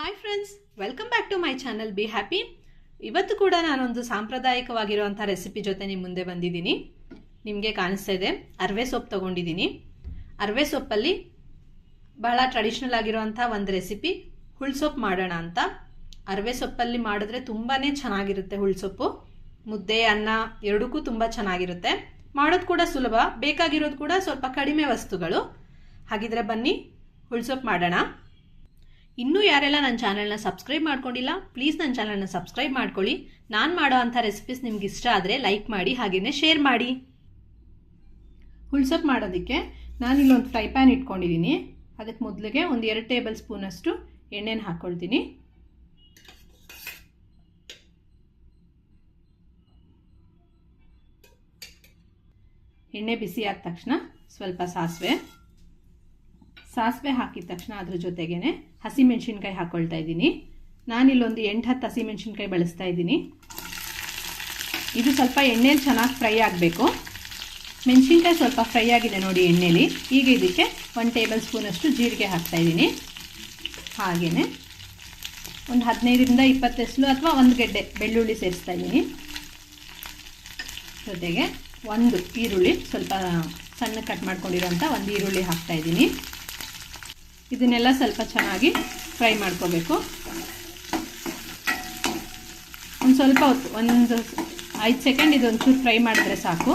Hi friends welcome back to my channel be happy ಇವತ್ತು ಕೂಡ ನಾನೊಂದು ಸಾಂಪ್ರದಾಯಿಕವಾಗಿರುವಂಥ ರೆಸಿಪಿ ಜೊತೆ ನಿಮ್ಮ ಮುಂದೆ ಬಂದಿದ್ದೀನಿ. ನಿಮಗೆ ಕಾಣಿಸ್ತಾ ಇದೆ, ಅರವೆ ಸೊಪ್ಪು ತೊಗೊಂಡಿದ್ದೀನಿ. ಅರವೆ ಸೊಪ್ಪಲ್ಲಿ ಬಹಳ ಟ್ರೆಡಿಷ್ನಲ್ ಆಗಿರುವಂಥ ಒಂದು ರೆಸಿಪಿ ಹುಳ್ಸೊಪ್ಪು ಮಾಡೋಣ ಅಂತ. ಅರವೆ ಸೊಪ್ಪಲ್ಲಿ ಮಾಡಿದ್ರೆ ತುಂಬಾ ಚೆನ್ನಾಗಿರುತ್ತೆ ಹುಳ್ಸೊಪ್ಪು ಮುದ್ದೆ, ಅನ್ನ ಎರಡಕ್ಕೂ ತುಂಬ ಚೆನ್ನಾಗಿರುತ್ತೆ. ಮಾಡೋದು ಕೂಡ ಸುಲಭ, ಬೇಕಾಗಿರೋದು ಕೂಡ ಸ್ವಲ್ಪ ಕಡಿಮೆ ವಸ್ತುಗಳು. ಹಾಗಿದ್ರೆ ಬನ್ನಿ ಹುಳ್ಸೊಪ್ಪು ಮಾಡೋಣ. ಇನ್ನೂ ಯಾರೆಲ್ಲ ನನ್ನ ಚಾನಲ್ನ ಸಬ್ಸ್ಕ್ರೈಬ್ ಮಾಡ್ಕೊಂಡಿಲ್ಲ ಪ್ಲೀಸ್ ನನ್ನ ಚಾನಲ್ನ ಸಬ್ಸ್ಕ್ರೈಬ್ ಮಾಡ್ಕೊಳ್ಳಿ. ನಾನು ಮಾಡೋ ಅಂಥ ರೆಸಿಪೀಸ್ ನಿಮ್ಗೆ ಇಷ್ಟ ಆದರೆ ಲೈಕ್ ಮಾಡಿ ಹಾಗೆಯೇ ಶೇರ್ ಮಾಡಿ. ಹುಳ್ಸಪ್ ಮಾಡೋದಕ್ಕೆ ನಾನಿಲ್ಲೊಂದು ಫ್ರೈ ಪ್ಯಾನ್ ಇಟ್ಕೊಂಡಿದ್ದೀನಿ ಅದಕ್ಕೆ ಮೊದಲಿಗೆ ಒಂದು ಎರಡು ಟೇಬಲ್ ಸ್ಪೂನಷ್ಟು ಎಣ್ಣೆನ ಹಾಕ್ಕೊಳ್ತೀನಿ ಎಣ್ಣೆ ಬಿಸಿ ಆದ ತಕ್ಷಣ ಸ್ವಲ್ಪ ಸಾಸಿವೆ. ಸಾಸಿವೆ ಹಾಕಿದ ತಕ್ಷಣ ಅದ್ರ ಜೊತೆಗೇನೆ ಹಸಿಮೆಣಸಿನ್ಕಾಯಿ ಹಾಕ್ಕೊಳ್ತಾ ಇದ್ದೀನಿ. ನಾನಿಲ್ಲೊಂದು ಎಂಟು ಹತ್ತು ಹಸಿಮೆಣಸಿನ್ಕಾಯಿ ಬಳಸ್ತಾ ಇದ್ದೀನಿ. ಇದು ಸ್ವಲ್ಪ ಎಣ್ಣೆಲಿ ಚೆನ್ನಾಗಿ ಫ್ರೈ ಆಗಬೇಕು. ಮೆಣಸಿನ್ಕಾಯಿ ಸ್ವಲ್ಪ ಫ್ರೈ ಆಗಿದೆ ನೋಡಿ ಎಣ್ಣೆಲಿ. ಈಗ ಇದಕ್ಕೆ ಒನ್ ಟೇಬಲ್ ಸ್ಪೂನಷ್ಟು ಜೀರಿಗೆ ಹಾಕ್ತಾ ಇದ್ದೀನಿ. ಹಾಗೆಯೇ ಒಂದು ಹದಿನೈದರಿಂದ ಇಪ್ಪತ್ತು ಎಸ್ಲು ಅಥವಾ ಒಂದು ಗೆಡ್ಡೆ ಬೆಳ್ಳುಳ್ಳಿ ಸೇರಿಸ್ತಾ ಇದ್ದೀನಿ. ಜೊತೆಗೆ ಒಂದು ಈರುಳ್ಳಿ ಸ್ವಲ್ಪ ಸಣ್ಣ ಕಟ್ ಮಾಡ್ಕೊಂಡಿರೋಂಥ ಒಂದು ಈರುಳ್ಳಿ ಹಾಕ್ತಾ ಇದ್ದೀನಿ. ಇದನ್ನೆಲ್ಲ ಸ್ವಲ್ಪ ಚೆನ್ನಾಗಿ ಫ್ರೈ ಮಾಡ್ಕೋಬೇಕು. ಒಂದು ಸ್ವಲ್ಪ ಹೊತ್ತು, ಒಂದು ಐದು ಸೆಕೆಂಡ್ ಇದೊಂಚೂರು ಫ್ರೈ ಮಾಡಿದ್ರೆ ಸಾಕು.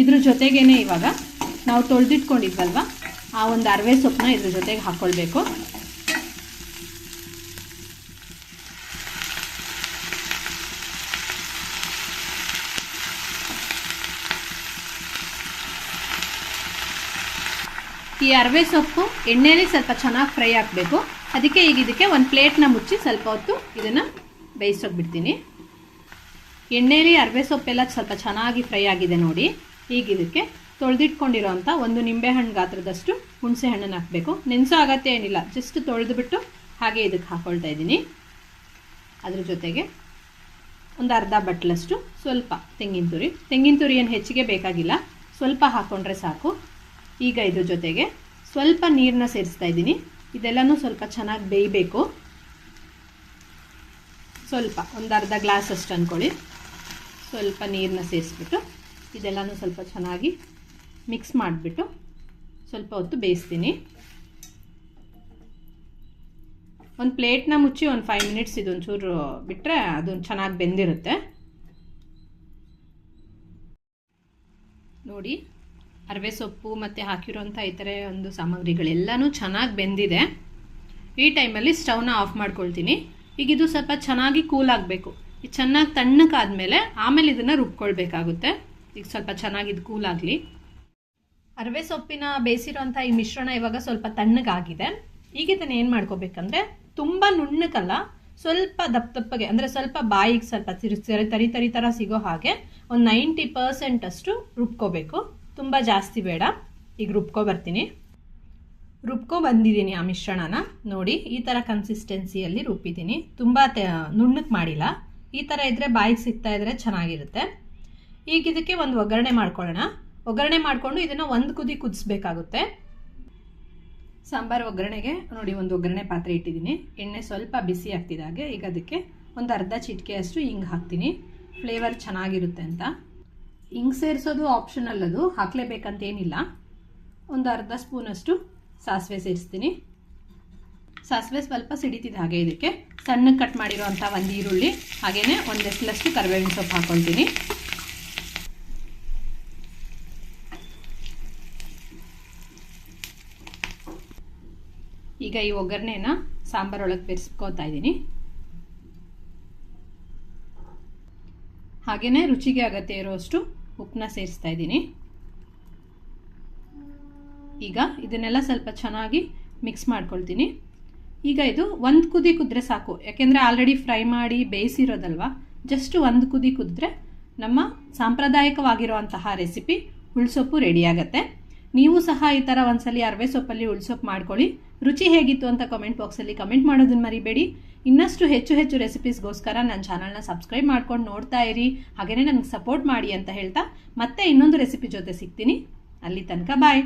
ಇದ್ರ ಜೊತೆಗೇನೆ ಇವಾಗ ನಾವು ತೊಳೆದಿಟ್ಕೊಂಡಿದ್ವಲ್ವ, ಆ ಒಂದು ಅರವೆ ಸೊಪ್ಪನ್ನ ಇದ್ರ ಜೊತೆಗೆ ಹಾಕ್ಕೊಳ್ಬೇಕು ಈ ಅರವೆ ಸೊಪ್ಪು ಎಣ್ಣೆಯಲ್ಲಿ ಸ್ವಲ್ಪ ಚೆನ್ನಾಗಿ ಫ್ರೈ ಆಗಬೇಕು. ಅದಕ್ಕೆ ಈಗ ಇದಕ್ಕೆ ಒಂದು ಪ್ಲೇಟ್ನ ಮುಚ್ಚಿ ಸ್ವಲ್ಪ ಹೊತ್ತು ಇದನ್ನು ಬೇಯಿಸೋಕೆ ಬಿಡ್ತೀನಿ ಎಣ್ಣೆಲಿ ಅರವೆ ಸೊಪ್ಪೆಲ್ಲ ಸ್ವಲ್ಪ ಚೆನ್ನಾಗಿ ಫ್ರೈ ಆಗಿದೆ ನೋಡಿ. ಈಗ ಇದಕ್ಕೆ ತೊಳೆದಿಟ್ಕೊಂಡಿರೋಂಥ ಒಂದು ನಿಂಬೆಹಣ್ಣು ಗಾತ್ರದಷ್ಟು ಹುಣಸೆ ಹಣ್ಣನ್ನು ಹಾಕಬೇಕು. ನೆನೆಸೋ ಅಗತ್ಯ ಏನಿಲ್ಲ ಜಸ್ಟ್ ತೊಳೆದುಬಿಟ್ಟು ಹಾಗೆ ಇದಕ್ಕೆ ಹಾಕ್ಕೊಳ್ತಾ ಇದ್ದೀನಿ. ಅದ್ರ ಜೊತೆಗೆ ಒಂದು ಅರ್ಧ ಬಟ್ಲಷ್ಟು ಸ್ವಲ್ಪ ತೆಂಗಿನ ತುರಿ. ತೆಂಗಿನ ತುರಿ ಏನು ಹೆಚ್ಚಿಗೆ ಬೇಕಾಗಿಲ್ಲ, ಸ್ವಲ್ಪ ಹಾಕ್ಕೊಂಡ್ರೆ ಸಾಕು. ಈಗ ಇದ್ರ ಜೊತೆಗೆ ಸ್ವಲ್ಪ ನೀರನ್ನ ಸೇರಿಸ್ತಾ ಇದ್ದೀನಿ. ಇದೆಲ್ಲನೂ ಸ್ವಲ್ಪ ಚೆನ್ನಾಗಿ ಬೇಯಬೇಕು. ಸ್ವಲ್ಪ ಒಂದು ಅರ್ಧ ಗ್ಲಾಸ್ ಅಷ್ಟು ಅಂದ್ಕೊಳ್ಳಿ ಸ್ವಲ್ಪ ನೀರನ್ನ ಸೇರಿಸ್ಬಿಟ್ಟು ಇದೆಲ್ಲನೂ ಸ್ವಲ್ಪ ಚೆನ್ನಾಗಿ ಮಿಕ್ಸ್ ಮಾಡಿಬಿಟ್ಟು ಸ್ವಲ್ಪ ಹೊತ್ತು ಬೇಯಿಸ್ತೀನಿ. ಒಂದು ಪ್ಲೇಟ್ನ ಮುಚ್ಚಿ ಒಂದು ಫೈವ್ ಮಿನಿಟ್ಸ್ ಇದೊಂಚೂರು ಬಿಟ್ಟರೆ ಅದು ಚೆನ್ನಾಗಿ ಬೆಂದಿರುತ್ತೆ. ನೋಡಿ ಅರವೆ ಸೊಪ್ಪು ಮತ್ತು ಹಾಕಿರೋಂಥ ಈ ಒಂದು ಸಾಮಗ್ರಿಗಳೆಲ್ಲನೂ ಚೆನ್ನಾಗಿ ಬೆಂದಿದೆ. ಈ ಟೈಮಲ್ಲಿ ಸ್ಟವ್ನ ಆಫ್ ಮಾಡ್ಕೊಳ್ತೀನಿ. ಈಗ ಇದು ಸ್ವಲ್ಪ ಚೆನ್ನಾಗಿ ಕೂಲ್ ಆಗಬೇಕು. ಚೆನ್ನಾಗಿ ತಣ್ಣಕ್ಕಾದಮೇಲೆ ಆಮೇಲೆ ಇದನ್ನು ರುಬ್ಕೊಳ್ಬೇಕಾಗುತ್ತೆ. ಈಗ ಸ್ವಲ್ಪ ಚೆನ್ನಾಗಿ ಇದು ಕೂಲ್ ಆಗಲಿ. ಅರವೆ ಸೊಪ್ಪಿನ ಬೇಯಿಸಿರೋಂಥ ಈ ಮಿಶ್ರಣ ಇವಾಗ ಸ್ವಲ್ಪ ತಣ್ಣಗಾಗಿದೆ. ಈಗ ಇದನ್ನು ಏನು ಮಾಡ್ಕೋಬೇಕಂದ್ರೆ ತುಂಬ ನುಣ್ಣಕ್ಕಲ್ಲ ಸ್ವಲ್ಪ ದಪ್ಪ ದಪ್ಪಗೆ, ಅಂದರೆ ಸ್ವಲ್ಪ ಬಾಯಿಗೆ ಸ್ವಲ್ಪ ತಿರು ತರಿ ತರಿ ಥರ ಸಿಗೋ ಹಾಗೆ ಒಂದು ನೈಂಟಿ ಪರ್ಸೆಂಟ್ ಅಷ್ಟು ರುಬ್ಕೋಬೇಕು. ತುಂಬ ಜಾಸ್ತಿ ಬೇಡ. ಈಗ ರುಬ್ಕೊ ಬರ್ತೀನಿ. ರುಬ್ಕೊ ಬಂದಿದ್ದೀನಿ ಆ ಮಿಶ್ರಣನ. ನೋಡಿ, ಈ ಥರ ಕನ್ಸಿಸ್ಟೆನ್ಸಿಯಲ್ಲಿ ರುಬ್ಬಿದ್ದೀನಿ. ತುಂಬ ನುಣ್ಣಕ್ಕೆ ಮಾಡಿಲ್ಲ. ಈ ಥರ ಇದ್ದರೆ ಬಾಯಿಗೆ ಸಿಗ್ತಾ ಇದ್ದರೆ ಚೆನ್ನಾಗಿರುತ್ತೆ. ಈಗ ಇದಕ್ಕೆ ಒಂದು ಒಗ್ಗರಣೆ ಮಾಡ್ಕೊಳ್ಳೋಣ. ಒಗ್ಗರಣೆ ಮಾಡಿಕೊಂಡು ಇದನ್ನು ಒಂದು ಕುದಿ ಕುದಿಸ್ಬೇಕಾಗುತ್ತೆ. ಸಾಂಬಾರು ಒಗ್ಗರಣೆಗೆ, ನೋಡಿ, ಒಂದು ಒಗ್ಗರಣೆ ಪಾತ್ರೆ ಇಟ್ಟಿದ್ದೀನಿ. ಎಣ್ಣೆ ಸ್ವಲ್ಪ ಬಿಸಿ ಆಗ್ತಿದ್ದಾಗೆ ಈಗ ಅದಕ್ಕೆ ಒಂದು ಅರ್ಧ ಚಿಟಿಕೆಯಷ್ಟು ಹಿಂಗೆ ಹಾಕ್ತೀನಿ. ಫ್ಲೇವರ್ ಚೆನ್ನಾಗಿರುತ್ತೆ ಅಂತ. ಹಿಂಗೆ ಸೇರಿಸೋದು ಆಪ್ಷನಲ್ ಅದು ಹಾಕಲೇಬೇಕಂತೇನಿಲ್ಲ. ಒಂದು ಅರ್ಧ ಸ್ಪೂನಷ್ಟು ಸಾಸಿವೆ ಸೇರಿಸ್ತೀನಿ. ಸಾಸಿವೆ ಸ್ವಲ್ಪ ಸಿಡಿತಿದೆ ಹಾಗೆ ಇದಕ್ಕೆ. ಸಣ್ಣಗೆ ಕಟ್ ಮಾಡಿರೋವಂಥ ಒಂದು ಈರುಳ್ಳಿ ಹಾಗೆಯೇ ಒಂದು ಎಸ್ಲಷ್ಟು ಕರಿಬೇವಿನ ಸೊಪ್ಪು ಹಾಕ್ಕೊಳ್ತೀನಿ ಈಗ ಈ ಒಗ್ಗರಣೆನ ಸಾಂಬಾರೊಳಗೆ ಬೆರೆಸ್ಕೋತಾ ಇದ್ದೀನಿ. ಹಾಗೆಯೇ ರುಚಿಗೆ ಅಗತ್ಯ ಇರೋಷ್ಟು ಉಪ್ಪನ್ನ ಸೇರಿಸ್ತಾ ಇದ್ದೀನಿ. ಈಗ ಇದನ್ನೆಲ್ಲ ಸ್ವಲ್ಪ ಚೆನ್ನಾಗಿ ಮಿಕ್ಸ್ ಮಾಡ್ಕೊಳ್ತೀನಿ. ಈಗ ಇದು ಒಂದು ಕುದಿ ಕುದ್ರೆ ಸಾಕು. ಯಾಕೆಂದರೆ ಆಲ್ರೆಡಿ ಫ್ರೈ ಮಾಡಿ ಬೇಯಿಸಿರೋದಲ್ವ? ಜಸ್ಟ್ ಒಂದು ಕುದಿ ಕುದ್ರೆ ನಮ್ಮ ಸಾಂಪ್ರದಾಯಿಕವಾಗಿರುವಂತಹ ರೆಸಿಪಿ ಹುಳ್ಸೊಪ್ಪು ರೆಡಿಯಾಗತ್ತೆ ನೀವು ಸಹ ಈ ಥರ ಒಂದ್ಸಲಿ ಅರವೆ ಸೊಪ್ಪಲ್ಲಿ ಉಳ್ಸೊಪ್ಪು ಮಾಡ್ಕೊಳ್ಳಿ. ರುಚಿ ಹೇಗಿತ್ತು ಅಂತ ಕಮೆಂಟ್ ಬಾಕ್ಸಲ್ಲಿ ಕಮೆಂಟ್ ಮಾಡೋದನ್ನ ಮರಿಬೇಡಿ. ಇನ್ನಷ್ಟು ಹೆಚ್ಚು ಹೆಚ್ಚು ರೆಸಿಪೀಸ್ಗೋಸ್ಕರ ನನ್ನ ಚಾನಲ್ನ ಸಬ್ಸ್ಕ್ರೈಬ್ ಮಾಡ್ಕೊಂಡು ನೋಡ್ತಾ ಇರಿ. ಹಾಗೆಯೇ ನನಗೆ ಸಪೋರ್ಟ್ ಮಾಡಿ ಅಂತ ಹೇಳ್ತಾ ಮತ್ತೆ ಇನ್ನೊಂದು ರೆಸಿಪಿ ಜೊತೆ ಸಿಗ್ತೀನಿ. ಅಲ್ಲಿ ತನಕ ಬಾಯ್